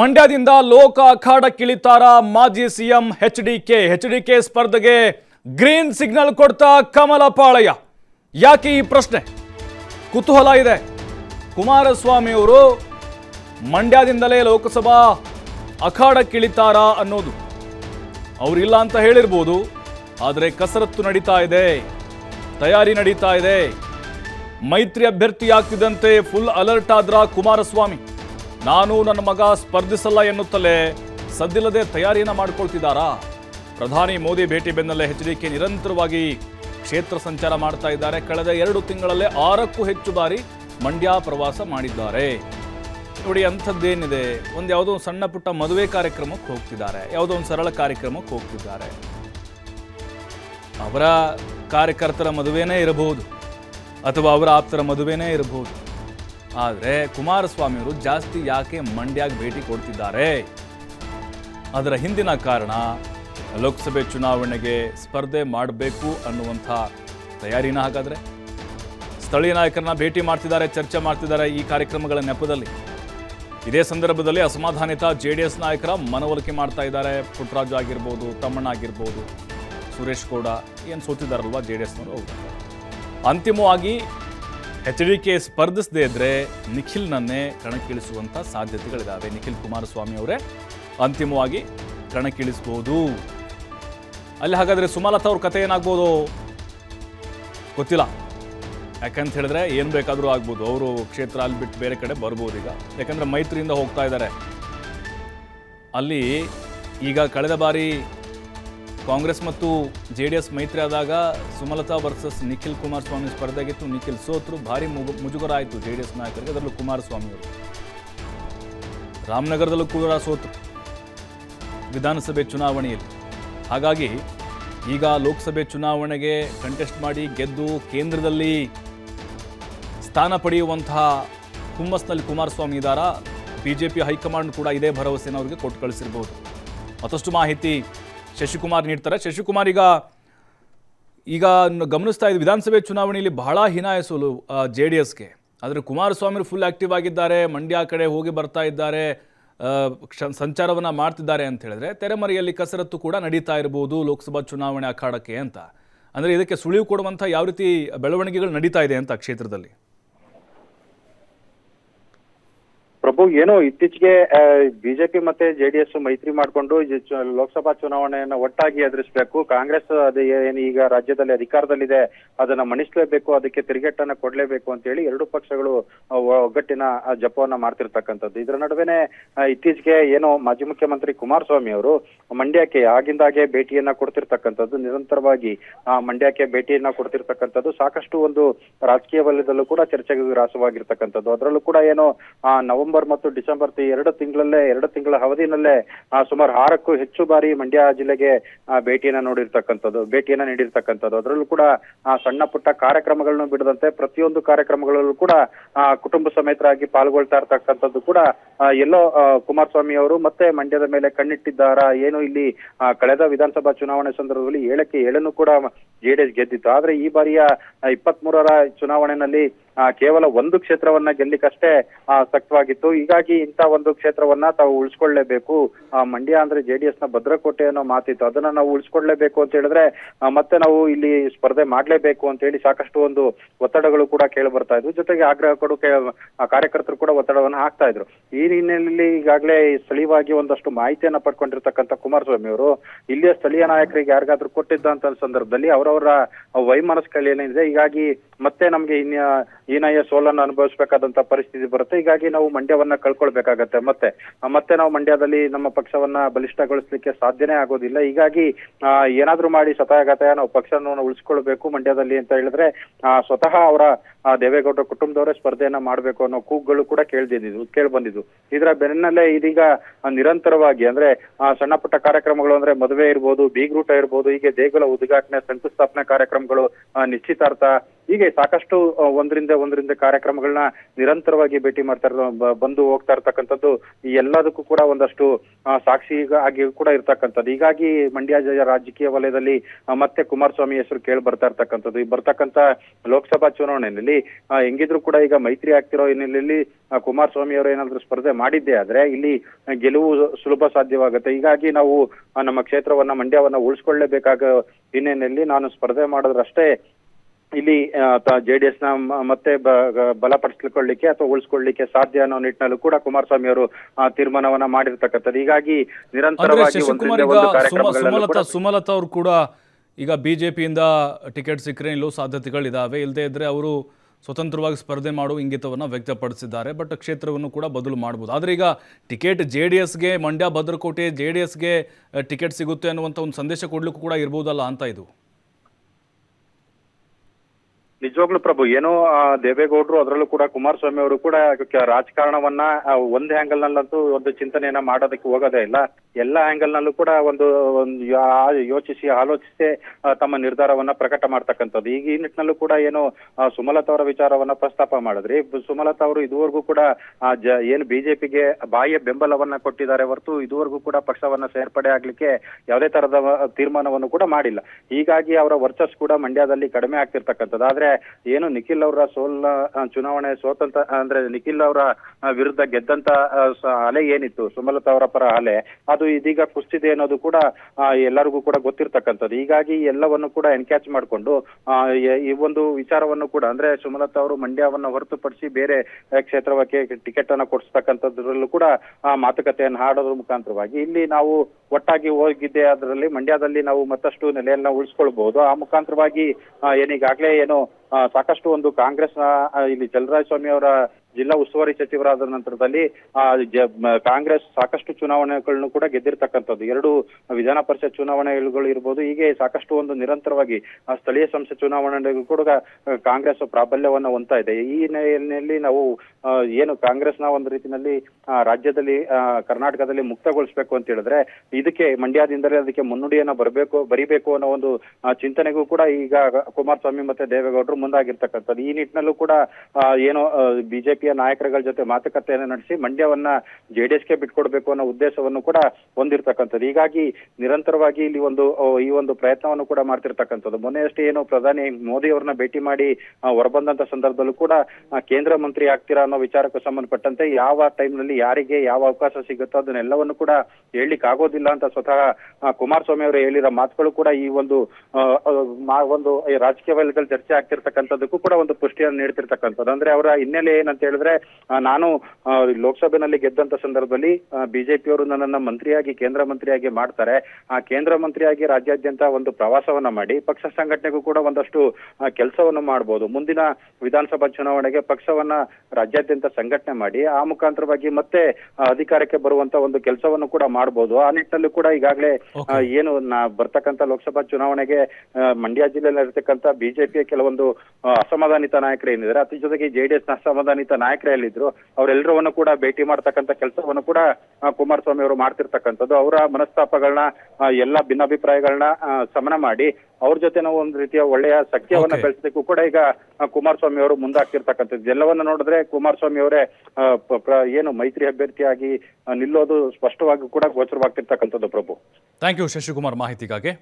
ಮಂಡ್ಯದಿಂದ ಲೋಕ ಅಖಾಡಕ್ಕಿಳಿತಾರ ಮಾಜಿ CM H D K. H D K ಸ್ಪರ್ಧೆಗೆ ಗ್ರೀನ್ ಸಿಗ್ನಲ್ ಕೊಡ್ತಾ ಕಮಲ ಪಾಳಯ್ಯ ಯಾಕೆ ಈ ಪ್ರಶ್ನೆ? ಕುತೂಹಲ ಇದೆ. ಕುಮಾರಸ್ವಾಮಿ ಅವರು ಮಂಡ್ಯದಿಂದಲೇ ಲೋಕಸಭಾ ಅಖಾಡಕ್ಕಿಳಿತಾರ ಅನ್ನೋದು. ಅವರಿಲ್ಲ ಅಂತ ಹೇಳಿರ್ಬೋದು, ಆದರೆ ಕಸರತ್ತು ನಡೀತಾ ಇದೆ. ತಯಾರಿ ನಡೀತಾ ಇದೆ. ಮೈತ್ರಿ ಅಭ್ಯರ್ಥಿ ಆಗ್ತಿದ್ದಂತೆ ಫುಲ್ ಅಲರ್ಟ್ ಆದ್ರ ಕುಮಾರಸ್ವಾಮಿ. ನಾನು ನನ್ನ ಮಗ ಸ್ಪರ್ಧಿಸಲ್ಲ ಎನ್ನುತ್ತಲೇ ಸದ್ದಿಲ್ಲದೆ ತಯಾರಿಯನ್ನು ಮಾಡಿಕೊಳ್ತಿದ್ದಾರಾ? ಪ್ರಧಾನಿ ಮೋದಿ ಭೇಟಿ ಬೆನ್ನಲ್ಲೇ ಎಚ್ ನಿರಂತರವಾಗಿ ಕ್ಷೇತ್ರ ಸಂಚಾರ ಮಾಡ್ತಾ ಇದ್ದಾರೆ. ಕಳೆದ ಎರಡು ತಿಂಗಳಲ್ಲೇ ಆರಕ್ಕೂ ಹೆಚ್ಚು ಬಾರಿ ಮಂಡ್ಯ ಪ್ರವಾಸ ಮಾಡಿದ್ದಾರೆ. ನೋಡಿ, ಅಂಥದ್ದೇನಿದೆ? ಒಂದು ಯಾವುದೋ ಒಂದು ಸಣ್ಣ ಪುಟ್ಟ ಮದುವೆ ಕಾರ್ಯಕ್ರಮಕ್ಕೆ ಹೋಗ್ತಿದ್ದಾರೆ. ಯಾವುದೋ ಒಂದು ಸರಳ ಕಾರ್ಯಕ್ರಮಕ್ಕೆ ಹೋಗ್ತಿದ್ದಾರೆ. ಅವರ ಕಾರ್ಯಕರ್ತರ ಮದುವೆನೇ ಇರಬಹುದು. ಅಥವಾ ಅವರ ಆಪ್ತರ ಮದುವೆನೇ ಇರಬಹುದು. ಆದರೆ ಕುಮಾರಸ್ವಾಮಿಯವರು ಜಾಸ್ತಿ ಯಾಕೆ ಮಂಡ್ಯಾಗ ಭೇಟಿ ಕೊಡ್ತಿದ್ದಾರೆ? ಅದರ ಹಿಂದಿನ ಕಾರಣ, ಲೋಕಸಭೆ ಚುನಾವಣೆಗೆ ಸ್ಪರ್ಧೆ ಮಾಡಬೇಕು ಅನ್ನುವಂಥ ತಯಾರಿನ ಹಾಗಾದರೆ? ಸ್ಥಳೀಯ ನಾಯಕರನ್ನ ಭೇಟಿ ಮಾಡ್ತಿದ್ದಾರೆ, ಚರ್ಚೆ ಮಾಡ್ತಿದ್ದಾರೆ ಈ ಕಾರ್ಯಕ್ರಮಗಳ ನೆಪದಲ್ಲಿ. ಇದೇ ಸಂದರ್ಭದಲ್ಲಿ ಅಸಮಾಧಾನಿತ ಜೆ ಡಿ ಎಸ್ ನಾಯಕರ ಮನವೊಲಿಕೆ ಮಾಡ್ತಾ ಇದ್ದಾರೆ. ಪುಟ್ಟರಾಜು ಆಗಿರ್ಬೋದು, ತಮ್ಮಣ್ಣ ಆಗಿರ್ಬೋದು, ಸುರೇಶ್ ಗೌಡ ಏನು ಸೋತಿದ್ದಾರಲ್ವ ಜೆ ಡಿ ಎಸ್ನವರು ಅಂತಿಮವಾಗಿ ಎಚ್ ಡಿ ಕೆ ಸ್ಪರ್ಧಿಸದೇ ಇದ್ರೆ ನಿಖಿಲ್ನನ್ನೇ ಕಣಕ್ಕಿಳಿಸುವಂಥ ಸಾಧ್ಯತೆಗಳಿದ್ದಾವೆ ನಿಖಿಲ್ ಕುಮಾರಸ್ವಾಮಿ ಅವರೇ, ಅಂತಿಮವಾಗಿ ಕಣಕ್ಕಿಳಿಸ್ಬೋದು ಅಲ್ಲಿ ಹಾಗಾದರೆ ಸುಮಲತಾ ಅವ್ರ ಕತೆ ಏನಾಗ್ಬೋದು? ಗೊತ್ತಿಲ್ಲ. ಯಾಕಂತ ಹೇಳಿದ್ರೆ ಏನು ಬೇಕಾದರೂ ಆಗ್ಬೋದು. ಅವರು ಕ್ಷೇತ್ರ ಅಲ್ಲಿ ಬಿಟ್ಟು ಬೇರೆ ಕಡೆ ಬರ್ಬೋದು ಈಗ. ಯಾಕಂದ್ರೆ ಮೈತ್ರಿಯಿಂದ ಹೋಗ್ತಾ ಇದ್ದಾರೆ. ಅಲ್ಲಿ ಈಗ ಕಳೆದ ಬಾರಿ ಕಾಂಗ್ರೆಸ್ ಮತ್ತು ಜೆ ಡಿ ಎಸ್ ಮೈತ್ರಿ ಆದಾಗ ಸುಮಲತಾ ವರ್ಸಸ್ ನಿಖಿಲ್ ಕುಮಾರಸ್ವಾಮಿ ಸ್ಪರ್ಧೆಗಿತ್ತು. ನಿಖಿಲ್ ಸೋತರು, ಭಾರಿ ಮುಜುಗರ ಆಯಿತು ಜೆ ಡಿ ಎಸ್ ನಾಯಕರಿಗೆ. ಅದರಲ್ಲೂ ಕುಮಾರಸ್ವಾಮಿ ಅವರು. ರಾಮನಗರದಲ್ಲೂ ಕೂಡ ಸೋತರು. ವಿಧಾನಸಭೆ ಚುನಾವಣೆಯಲ್ಲಿ. ಹಾಗಾಗಿ ಈಗ ಲೋಕಸಭೆ ಚುನಾವಣೆಗೆ ಕಂಟೆಸ್ಟ್ ಮಾಡಿ ಗೆದ್ದು ಕೇಂದ್ರದಲ್ಲಿ ಸ್ಥಾನ ಪಡೆಯುವಂತಹ ಹುಮ್ಮಸ್ನಲ್ಲಿ ಕುಮಾರಸ್ವಾಮಿ ಇದ್ದಾರಾ? ಬಿ ಜೆ ಪಿ ಹೈಕಮಾಂಡ್ ಕೂಡ ಇದೇ ಭರವಸೆಯನ್ನು ಅವರಿಗೆ ಕೊಟ್ಟು ಕಳಿಸಿರ್ಬೋದು. ಮತ್ತಷ್ಟು ಮಾಹಿತಿ ಶಶಿಕುಮಾರ್ ನೀಡ್ತಾರೆ. ಶಶಿಕುಮಾರ್ ಈಗ ಈಗ ಗಮನಿಸ್ತಾ ಇದ್ದೀವಿ ವಿಧಾನಸಭೆ ಚುನಾವಣೆಯಲ್ಲಿ ಬಹಳ ಹೀನಾಯ ಸೋಲು ಜೆ ಡಿ ಎಸ್ಗೆ. ಆದರೆ ಕುಮಾರಸ್ವಾಮಿ ಫುಲ್ ಆ್ಯಕ್ಟಿವ್ ಆಗಿದ್ದಾರೆ, ಮಂಡ್ಯ ಕಡೆ ಹೋಗಿ ಬರ್ತಾ ಇದ್ದಾರೆ ಸಂಚಾರವನ್ನ ಮಾಡ್ತಿದ್ದಾರೆ ಅಂತ ಹೇಳಿದ್ರೆ ತೆರೆಮರೆಯಲ್ಲಿ ಕಸರತ್ತು ಕೂಡ ನಡೀತಾ ಇರ್ಬೋದು ಲೋಕಸಭಾ ಚುನಾವಣೆ ಅಖಾಡಕ್ಕೆ ಅಂತ. ಅಂದರೆ ಇದಕ್ಕೆ ಸುಳಿವು ಕೊಡುವಂಥ ಯಾವ ರೀತಿ ಬೆಳವಣಿಗೆಗಳು ನಡೀತಾ ಇದೆ ಅಂತ ಕ್ಷೇತ್ರದಲ್ಲಿ? ಪ್ರಭು ಏನು ಇತ್ತೀಚೆಗೆ ಬಿಜೆಪಿ ಮತ್ತೆ ಜೆಡಿಎಸ್ ಮೈತ್ರಿ ಮಾಡಿಕೊಂಡು ಲೋಕಸಭಾ ಚುನಾವಣೆಯನ್ನ ಒಟ್ಟಾಗಿ ಎದುರಿಸಬೇಕು. ಕಾಂಗ್ರೆಸ್ ಅದು ಏನು ಈಗ ರಾಜ್ಯದಲ್ಲಿ ಅಧಿಕಾರದಲ್ಲಿದೆ, ಅದನ್ನ ಮಣಿಸ್ಲೇಬೇಕು, ಅದಕ್ಕೆ ತಿರುಗೇಟನ್ನ ಕೊಡ್ಲೇಬೇಕು ಅಂತ ಹೇಳಿ ಎರಡು ಪಕ್ಷಗಳು ಒಗ್ಗಟ್ಟಿನ ಜಪವನ್ನ ಮಾಡ್ತಿರ್ತಕ್ಕಂಥದ್ದು. ಇದರ ನಡುವೆನೆ ಇತ್ತೀಚೆಗೆ ಏನೋ ಮಾಜಿ ಮುಖ್ಯಮಂತ್ರಿ ಕುಮಾರಸ್ವಾಮಿ ಅವರು ಮಂಡ್ಯಕ್ಕೆ ಆಗಿಂದಾಗೆ ಭೇಟಿಯನ್ನ ಕೊಡ್ತಿರ್ತಕ್ಕಂಥದ್ದು. ನಿರಂತರವಾಗಿ ಮಂಡ್ಯಕ್ಕೆ ಭೇಟಿಯನ್ನ ಕೊಡ್ತಿರ್ತಕ್ಕಂಥದ್ದು. ಸಾಕಷ್ಟು ಒಂದು ರಾಜಕೀಯ ವಲಯದಲ್ಲೂ ಕೂಡ ಚರ್ಚೆಗೆ ಗ್ರಾಸವಾಗಿರ್ತಕ್ಕಂಥದ್ದು ಅದರಲ್ಲೂ ಕೂಡ ಏನು ನವೆಂಬರ್ ಮತ್ತು ಡಿಸೆಂಬರ್ ಎರಡು ತಿಂಗಳಲ್ಲೇ ಎರಡು ತಿಂಗಳ ಅವಧಿನಲ್ಲೇ ಸುಮಾರು ಆರಕ್ಕೂ ಹೆಚ್ಚು ಬಾರಿ ಮಂಡ್ಯ ಜಿಲ್ಲೆಗೆ ಭೇಟಿಯನ್ನ ನೋಡಿರ್ತಕ್ಕಂಥದ್ದು ಭೇಟಿಯನ್ನ ನೀಡಿರ್ತಕ್ಕಂಥದ್ದು. ಅದರಲ್ಲೂ ಕೂಡ ಸಣ್ಣ ಪುಟ್ಟ ಕಾರ್ಯಕ್ರಮಗಳನ್ನು ಬಿಡದಂತೆ ಪ್ರತಿಯೊಂದು ಕಾರ್ಯಕ್ರಮಗಳಲ್ಲೂ ಕೂಡ ಆ, ಕುಟುಂಬ ಸಮೇತರಾಗಿ ಪಾಲ್ಗೊಳ್ತಾ ಇರ್ತಕ್ಕಂಥದ್ದು ಕೂಡ ಎಲ್ಲೋ ಕುಮಾರಸ್ವಾಮಿ ಅವರು ಮತ್ತೆ ಮಂಡ್ಯದ ಮೇಲೆ ಕಣ್ಣಿಟ್ಟಿದ್ದಾರಾ ಏನು ಇಲ್ಲಿ ಕಳೆದ ವಿಧಾನಸಭಾ ಚುನಾವಣೆ ಸಂದರ್ಭದಲ್ಲಿ ಏಳಕ್ಕೆ ಏಳನ್ನು ಕೂಡ ಜೆಡಿಎಸ್ ಗೆದ್ದಿತ್ತು. ಆದ್ರೆ ಈ ಬಾರಿಯ ಇಪ್ಪತ್ಮೂರರ ಚುನಾವಣೆಯಲ್ಲಿ ಕೇವಲ ಒಂದು ಕ್ಷೇತ್ರವನ್ನ ಗೆಲ್ಲಿಕಷ್ಟೇ ಆ, ಸಕ್ತವಾಗಿತ್ತು. ಹೀಗಾಗಿ ಇಂಥ ಒಂದು ಕ್ಷೇತ್ರವನ್ನ ತಾವು ಉಳಿಸ್ಕೊಳ್ಳೇಬೇಕು. ಮಂಡ್ಯ ಅಂದ್ರೆ ಜೆಡಿಎಸ್ನ ಭದ್ರಕೋಟೆ ಅನ್ನೋ ಮಾತಿತ್ತು. ಅದನ್ನ ನಾವು ಉಳಿಸ್ಕೊಳ್ಳೇಬೇಕು ಅಂತ ಹೇಳಿದ್ರೆ ಮತ್ತೆ ನಾವು ಇಲ್ಲಿ ಸ್ಪರ್ಧೆ ಮಾಡ್ಲೇಬೇಕು ಅಂತ ಹೇಳಿ ಸಾಕಷ್ಟು ಒಂದು ಒತ್ತಡಗಳು ಕೂಡ ಕೇಳಿ ಬರ್ತಾ ಇದ್ವು. ಜೊತೆಗೆ ಆಗ್ರಹ ಕೊಡು ಕಾರ್ಯಕರ್ತರು ಕೂಡ ಒತ್ತಡವನ್ನು ಹಾಕ್ತಾ ಇದ್ರು. ಈ ಹಿನ್ನೆಲೆಯಲ್ಲಿ ಈಗಾಗಲೇ ಸ್ಥಳೀಯವಾಗಿ ಒಂದಷ್ಟು ಮಾಹಿತಿಯನ್ನ ಪಡ್ಕೊಂಡಿರ್ತಕ್ಕಂಥ ಕುಮಾರಸ್ವಾಮಿ ಅವರು ಇಲ್ಲಿಯ ಸ್ಥಳೀಯ ನಾಯಕರಿಗೆ ಯಾರಿಗಾದ್ರೂ ಕೊಟ್ಟಿದ್ದಂತ ಸಂದರ್ಭದಲ್ಲಿ ಅವರವರ ವೈಮನಸ್ಕಳಿ ಏನಿದೆ ಹೀಗಾಗಿ ಮತ್ತೆ ನಮ್ಗೆ ಇನ್ನ ಹೀನಾಯ ಸೋಲನ್ನು ಅನುಭವಿಸಬೇಕಾದಂತ ಪರಿಸ್ಥಿತಿ ಬರುತ್ತೆ. ಹೀಗಾಗಿ ನಾವು ಮಂಡ್ಯವನ್ನ ಕಳ್ಕೊಳ್ಬೇಕಾಗತ್ತೆ. ಮತ್ತೆ ಮತ್ತೆ ನಾವು ಮಂಡ್ಯದಲ್ಲಿ ನಮ್ಮ ಪಕ್ಷವನ್ನ ಬಲಿಷ್ಠಗೊಳಿಸ್ಲಿಕ್ಕೆ ಸಾಧ್ಯನೇ ಆಗೋದಿಲ್ಲ. ಹೀಗಾಗಿ ಏನಾದ್ರೂ ಮಾಡಿ ಸತಾಯಗತಾಯ ನಾವು ಪಕ್ಷವನ್ನು ಉಳಿಸ್ಕೊಳ್ಬೇಕು ಮಂಡ್ಯದಲ್ಲಿ ಅಂತ ಹೇಳಿದ್ರೆ ಸ್ವತಃ ಅವರ ಆ, ದೇವೇಗೌಡ ಕುಟುಂಬದವರೇ ಸ್ಪರ್ಧೆಯನ್ನ ಮಾಡಬೇಕು ಅನ್ನೋ ಕೂಗುಗಳು ಕೂಡ ಕೇಳ್ದಿದ್ದು ಕೇಳಿ ಬಂದಿದ್ದು ಇದರ ಬೆನ್ನಲ್ಲೇ ಇದೀಗ ನಿರಂತರವಾಗಿ ಅಂದ್ರೆ ಸಣ್ಣ ಪುಟ್ಟ ಕಾರ್ಯಕ್ರಮಗಳು ಅಂದ್ರೆ ಮದುವೆ ಇರ್ಬೋದು ಬೀಗ್ರೂಟ ಇರ್ಬೋದು ಹೀಗೆ ದೇಗುಲ ಉದ್ಘಾಟನೆ ಶಂಕುಸ್ಥಾಪನೆ ಕಾರ್ಯಕ್ರಮಗಳು ನಿಶ್ಚಿತಾರ್ಥ. ಹೀಗೆ ಸಾಕಷ್ಟು ಒಂದರಿಂದ ಒಂದರಿಂದ ಕಾರ್ಯಕ್ರಮಗಳನ್ನ ನಿರಂತರವಾಗಿ ಭೇಟಿ ಮಾಡ್ತಾ ಬಂದು ಹೋಗ್ತಾ ಇರ್ತಕ್ಕಂಥದ್ದು ಈ ಎಲ್ಲದಕ್ಕೂ ಕೂಡ ಒಂದಷ್ಟು ಸಾಕ್ಷಿ ಆಗಿ ಕೂಡ ಇರ್ತಕ್ಕಂಥದ್ದು. ಹೀಗಾಗಿ ಮಂಡ್ಯ ರಾಜಕೀಯ ವಲಯದಲ್ಲಿ ಮತ್ತೆ ಕುಮಾರಸ್ವಾಮಿ ಹೆಸರು ಕೇಳಿ ಬರ್ತಾ ಇರ್ತಕ್ಕಂಥದ್ದು. ಈ ಬರ್ತಕ್ಕಂಥ ಲೋಕಸಭಾ ಚುನಾವಣೆಯಲ್ಲಿ ಆ, ಹೆಂಗಿದ್ರು ಕೂಡ ಈಗ ಮೈತ್ರಿ ಆಗ್ತಿರೋ ಹಿನ್ನೆಲೆಯಲ್ಲಿ ಕುಮಾರಸ್ವಾಮಿ ಅವರು ಏನಾದ್ರೂ ಸ್ಪರ್ಧೆ ಮಾಡಿದ್ದೆ ಆದ್ರೆ ಇಲ್ಲಿ ಗೆಲುವು ಸುಲಭ ಸಾಧ್ಯವಾಗುತ್ತೆ. ಹೀಗಾಗಿ ನಾವು ನಮ್ಮ ಕ್ಷೇತ್ರವನ್ನ ಮಂಡ್ಯವನ್ನ ಉಳಿಸ್ಕೊಳ್ಳೇಬೇಕಾಗ ಹಿನ್ನೆಲೆಯಲ್ಲಿ ನಾನು ಸ್ಪರ್ಧೆ ಮಾಡಿದ್ರಷ್ಟೇ ಇಲ್ಲಿ ಜೆಡಿಎಸ್ನ ಮತ್ತೆ ಬಲಪಡಿಸ್ಕೊಳ್ಳಿಕ್ಕೆ ಅಥವಾ ಉಳಿಸ್ಕೊಳ್ಳಿಕ್ಕೆ ಸಾಧ್ಯ ಅನ್ನೋ ನಿಟ್ಟಿನಲ್ಲೂ ಕೂಡ ಕುಮಾರಸ್ವಾಮಿ ಅವರು ತೀರ್ಮಾನವನ್ನ ಮಾಡಿರ್ತಕ್ಕಂಥದ್ದು. ಹೀಗಾಗಿ ನಿರಂತರವಾಗಿ ಸುಮಲತಾ ಸುಮಲತಾ ಅವರು ಕೂಡ ಈಗ ಬಿಜೆಪಿಯಿಂದ ಟಿಕೆಟ್ ಸಿಕ್ಕರೆ ಇಲ್ಲೂ ಸಾಧ್ಯತೆಗಳಿದಾವೆ. ಇಲ್ಲದೆ ಇದ್ರೆ ಅವರು ಸ್ವತಂತ್ರವಾಗಿ ಸ್ಪರ್ಧೆ ಮಾಡುವ ಇಂಗಿತವನ್ನು ವ್ಯಕ್ತಪಡಿಸಿದ್ದಾರೆ. ಬಟ್ ಕ್ಷೇತ್ರವನ್ನು ಕೂಡ ಬದಲು ಮಾಡ್ಬೋದು. ಆದರೆ ಈಗ ಟಿಕೆಟ್ ಜೆ ಡಿ ಎಸ್ಗೆ, ಮಂಡ್ಯ ಭದ್ರಕೋಟೆ ಜೆ ಡಿ ಎಸ್ಗೆ ಟಿಕೆಟ್ ಸಿಗುತ್ತೆ ಅನ್ನುವಂಥ ಒಂದು ಸಂದೇಶ ಕೊಡ್ಲಿಕ್ಕೂ ಕೂಡ ಇರ್ಬೋದಲ್ಲ ಅಂತ ಇದು? ನಿಜವಾಗ್ಲೂ ಪ್ರಭು, ಏನೋ ದೇವೇಗೌಡರು ಅದರಲ್ಲೂ ಕೂಡ ಕುಮಾರಸ್ವಾಮಿ ಅವರು ಕೂಡ ರಾಜಕಾರಣವನ್ನ ಒಂದ್ ಆಂಗಲ್ ನಲ್ಲಂತೂ ಒಂದು ಚಿಂತನೆಯನ್ನ ಮಾಡೋದಕ್ಕೆ ಹೋಗೋದೇ ಇಲ್ಲ. ಎಲ್ಲ ಆಂಗಲ್ ನಲ್ಲೂ ಕೂಡ ಒಂದು ಯೋಚಿಸಿ, ಆಲೋಚಿಸಿ ತಮ್ಮ ನಿರ್ಧಾರವನ್ನ ಪ್ರಕಟ ಮಾಡ್ತಕ್ಕಂಥದ್ದು. ಈಗ ಈ ನಿಟ್ಟಿನಲ್ಲೂ ಕೂಡ ಏನು ಸುಮಲತಾ ಅವರ ವಿಚಾರವನ್ನ ಪ್ರಸ್ತಾಪ ಮಾಡಿದ್ರಿ. ಸುಮಲತಾ ಅವರು ಇದುವರೆಗೂ ಕೂಡ ಏನು ಬಿಜೆಪಿಗೆ ಬಾಹ್ಯ ಬೆಂಬಲವನ್ನ ಕೊಟ್ಟಿದ್ದಾರೆ ಹೊರತು ಇದುವರೆಗೂ ಕೂಡ ಪಕ್ಷವನ್ನ ಸೇರ್ಪಡೆ ಆಗ್ಲಿಕ್ಕೆ ಯಾವುದೇ ತರದ ತೀರ್ಮಾನವನ್ನು ಕೂಡ ಮಾಡಿಲ್ಲ. ಹೀಗಾಗಿ ಅವರ ವರ್ಚಸ್ ಕೂಡ ಮಂಡ್ಯದಲ್ಲಿ ಕಡಿಮೆ ಆಗ್ತಿರ್ತಕ್ಕಂಥದ್ದು. ಆದ್ರೆ ಏನು ನಿಖಿಲ್ ಅವರ ಸೋಲ್ನ ಚುನಾವಣೆ ಸೋತಂತ ಅಂದ್ರೆ ನಿಖಿಲ್ ಅವರ ವಿರುದ್ಧ ಗೆದ್ದಂತ ಅಲೆ ಏನಿತ್ತು, ಸುಮಲತಾ ಅವರ ಪರ ಅಲೆ ಅದು ಇದೀಗ ಕುಸ್ತಿದೆ ಅನ್ನೋದು ಕೂಡ ಎಲ್ಲರಿಗೂ ಕೂಡ ಗೊತ್ತಿರ್ತಕ್ಕಂಥದ್ದು. ಹೀಗಾಗಿ ಎಲ್ಲವನ್ನು ಕೂಡ ಎನ್ಕ್ಯಾಚ್ ಮಾಡಿಕೊಂಡು ಈ ಒಂದು ವಿಚಾರವನ್ನು ಕೂಡ, ಅಂದ್ರೆ ಸುಮಲತಾ ಅವರು ಮಂಡ್ಯವನ್ನು ಹೊರತುಪಡಿಸಿ ಬೇರೆ ಕ್ಷೇತ್ರಕ್ಕೆ ಟಿಕೆಟ್ ಅನ್ನು ಕೊಡಿಸ್ತಕ್ಕಂಥದ್ರಲ್ಲೂ ಕೂಡ ಮಾತುಕತೆಯನ್ನು ಹಾಡೋದ್ರ ಮುಖಾಂತರವಾಗಿ ಇಲ್ಲಿ ನಾವು ಒಟ್ಟಾಗಿ ಹೋಗಿದ್ದೆ ಅದರಲ್ಲಿ, ಮಂಡ್ಯದಲ್ಲಿ ನಾವು ಮತ್ತಷ್ಟು ನೆಲೆಯನ್ನ ಉಳಿಸ್ಕೊಳ್ಬಹುದು. ಆ ಮುಖಾಂತರವಾಗಿ ಏನೀಗಾಗಲೇ ಏನೀಗಾಗ್ಲೇ ಏನು ಸಾಕಷ್ಟು ಒಂದು ಕಾಂಗ್ರೆಸ್ ಇಲ್ಲಿ ಚಲರಾಯ ಸ್ವಾಮಿ ಅವರ ಜಿಲ್ಲಾ ಉಸ್ತುವಾರಿ ಸಚಿವರಾದ ನಂತರದಲ್ಲಿ ಕಾಂಗ್ರೆಸ್ ಸಾಕಷ್ಟು ಚುನಾವಣೆಗಳನ್ನು ಕೂಡ ಗೆದ್ದಿರ್ತಕ್ಕಂಥದ್ದು. ಎರಡು ವಿಧಾನ ಪರಿಷತ್ ಚುನಾವಣೆಗಳು ಇರ್ಬೋದು ಹೀಗೆ ಸಾಕಷ್ಟು ಒಂದು ನಿರಂತರವಾಗಿ ಆ, ಸ್ಥಳೀಯ ಸಂಸ್ಥೆ ಚುನಾವಣೆಗೂ ಕೂಡ ಕಾಂಗ್ರೆಸ್ ಪ್ರಾಬಲ್ಯವನ್ನ ಹೊಂತಾ ಇದೆ. ಈ ಹಿನ್ನೆಲೆಯಲ್ಲಿ ನಾವು ಏನು ಕಾಂಗ್ರೆಸ್ನ ಒಂದು ರೀತಿಯಲ್ಲಿ ರಾಜ್ಯದಲ್ಲಿ ಕರ್ನಾಟಕದಲ್ಲಿ ಮುಕ್ತಗೊಳಿಸಬೇಕು ಅಂತ ಹೇಳಿದ್ರೆ ಇದಕ್ಕೆ ಮಂಡ್ಯದಿಂದಲೇ ಅದಕ್ಕೆ ಮುನ್ನುಡಿಯನ್ನ ಬರಬೇಕು ಬರಿಬೇಕು ಅನ್ನೋ ಒಂದು ಚಿಂತನೆಗೂ ಕೂಡ ಈಗ ಕುಮಾರಸ್ವಾಮಿ ಮತ್ತೆ ದೇವೇಗೌಡರು ಮುಂದಾಗಿರ್ತಕ್ಕಂಥದ್ದು. ಈ ನಿಟ್ಟಿನಲ್ಲೂ ಕೂಡ ಏನು ಏನೋ ಬಿಜೆಪಿಯ ನಾಯಕರುಗಳ ಜೊತೆ ಮಾತುಕತೆಯನ್ನು ನಡೆಸಿ ಮಂಡ್ಯವನ್ನ ಜೆಡಿಎಸ್ಗೆ ಬಿಟ್ಕೊಡ್ಬೇಕು ಅನ್ನೋ ಉದ್ದೇಶವನ್ನು ಕೂಡ ಹೊಂದಿರ್ತಕ್ಕಂಥದ್ದು. ಹೀಗಾಗಿ ನಿರಂತರವಾಗಿ ಇಲ್ಲಿ ಒಂದು ಈ ಒಂದು ಪ್ರಯತ್ನವನ್ನು ಕೂಡ ಮಾಡ್ತಿರ್ತಕ್ಕಂಥದ್ದು. ಮೊನ್ನೆಯಷ್ಟೇ ಏನು ಪ್ರಧಾನಿ ಮೋದಿ ಅವರನ್ನ ಭೇಟಿ ಮಾಡಿ ಹೊರಬಂದಂತ ಸಂದರ್ಭದಲ್ಲೂ ಕೂಡ ಕೇಂದ್ರ ಮಂತ್ರಿ ಆಗ್ತೀರಾ ಅನ್ನೋ ವಿಚಾರಕ್ಕೆ ಸಂಬಂಧಪಟ್ಟಂತೆ ಯಾವ ಟೈಮ್ನಲ್ಲಿ ಯಾರಿಗೆ ಯಾವ ಅವಕಾಶ ಸಿಗುತ್ತೋ ಅದನ್ನೆಲ್ಲವನ್ನು ಕೂಡ ಹೇಳಲಿಕ್ಕೆ ಆಗೋದಿಲ್ಲ ಅಂತ ಸ್ವತಃ ಕುಮಾರಸ್ವಾಮಿ ಅವರು ಹೇಳಿರೋ ಮಾತುಗಳು ಕೂಡ ಈ ಒಂದು ಒಂದು ರಾಜಕೀಯ ವಲಯದಲ್ಲಿ ಚರ್ಚೆ ಆಗ್ತಿರ್ತಕ್ಕಂಥದ್ದಕ್ಕೂ ಕೂಡ ಒಂದು ಪುಷ್ಟಿಯನ್ನು ನೀಡ್ತಿರ್ತಕ್ಕಂಥದ್ದು. ಅಂದ್ರೆ ಅವರ ಹಿನ್ನೆಲೆ ಏನಂತ ಹೇಳಿದ್ರೆ ನಾನು ಲೋಕಸಭೆನಲ್ಲಿ ಗೆದ್ದಂತ ಸಂದರ್ಭದಲ್ಲಿ ಬಿಜೆಪಿಯವರು ನನ್ನನ್ನ ಮಂತ್ರಿಯಾಗಿ ಕೇಂದ್ರ ಮಂತ್ರಿಯಾಗಿ ಮಾಡ್ತಾರೆ. ಆ ಕೇಂದ್ರ ಮಂತ್ರಿಯಾಗಿ ರಾಜ್ಯಾದ್ಯಂತ ಒಂದು ಪ್ರವಾಸವನ್ನ ಮಾಡಿ ಪಕ್ಷ ಸಂಘಟನೆಗೂ ಕೂಡ ಒಂದಷ್ಟು ಕೆಲಸವನ್ನು ಮಾಡಬಹುದು ಮುಂದಿನ ವಿಧಾನಸಭಾ ಚುನಾವಣೆಗೆ ಪಕ್ಷವನ್ನ ರಾಜ್ಯಾದ್ಯಂತ ಸಂಘಟನೆ ಮಾಡಿ ಆ ಮುಖಾಂತರವಾಗಿ ಮತ್ತೆ ಅಧಿಕಾರಕ್ಕೆ ಬರುವಂತ ಒಂದು ಕೆಲಸವನ್ನು ಕೂಡ ಮಾಡಬಹುದು ಆ ನಿಟ್ಟಿನಲ್ಲೂ ಕೂಡ ಈಗಾಗಲೇ ಏನು ಬರ್ತಕ್ಕಂಥ ಬರ್ತಕ್ಕಂತ ಲೋಕಸಭಾ ಚುನಾವಣೆಗೆ ಮಂಡ್ಯ ಜಿಲ್ಲೆಯಲ್ಲಿ ಇರತಕ್ಕಂತ ಬಿಜೆಪಿಯ ಕೆಲವೊಂದು ಅಸಮಾಧಾನಿತ ನಾಯಕರು ಏನಿದ್ದಾರೆ ಅತಿ ಜೊತೆಗೆ ಜೆಡಿಎಸ್ನ ಅಸಮಾಧಾನಿತ ನಾಯಕರು ಎಲ್ಲಿದ್ರು ಅವರೆಲ್ಲರನ್ನು ಕೂಡ ಭೇಟಿ ಮಾಡ್ತಕ್ಕಂಥ ಕೆಲಸವನ್ನು ಕೂಡ ಕುಮಾರಸ್ವಾಮಿ ಅವರು ಮಾಡ್ತಿರ್ತಕ್ಕಂಥದ್ದು. ಅವರ ಮನಸ್ತಾಪಗಳನ್ನ ಎಲ್ಲ ಭಿನ್ನಾಭಿಪ್ರಾಯಗಳನ್ನ ಸಮನ ಮಾಡಿ ಅವ್ರ ಜೊತೆ ನಾವು ಒಂದು ರೀತಿಯ ಒಳ್ಳೆಯ ಸಖ್ಯವನ್ನ ಬೆಳೆಸಿದಕ್ಕೂ ಬೆಳೆಸಲಿಕ್ಕೂ ಕೂಡ ಈಗ ಕುಮಾರಸ್ವಾಮಿ ಅವರು ಮುಂದಾಗ್ತಿರ್ತಕ್ಕಂಥದ್ದು. ಎಲ್ಲವನ್ನ ನೋಡಿದ್ರೆ ಕುಮಾರಸ್ವಾಮಿ ಅವರೇ ಏನು ಮೈತ್ರಿ ಅಭ್ಯರ್ಥಿಯಾಗಿ ನಿಲ್ಲೋದು ಸ್ಪಷ್ಟವಾಗಿ ಕೂಡ ಗೋಚರವಾಗ್ತಿರ್ತಕ್ಕಂಥದ್ದು ಪ್ರಭು. ಥ್ಯಾಂಕ್ ಯು ಶಶಿಕುಮಾರ್ ಮಾಹಿತಿಗಾಗಿ.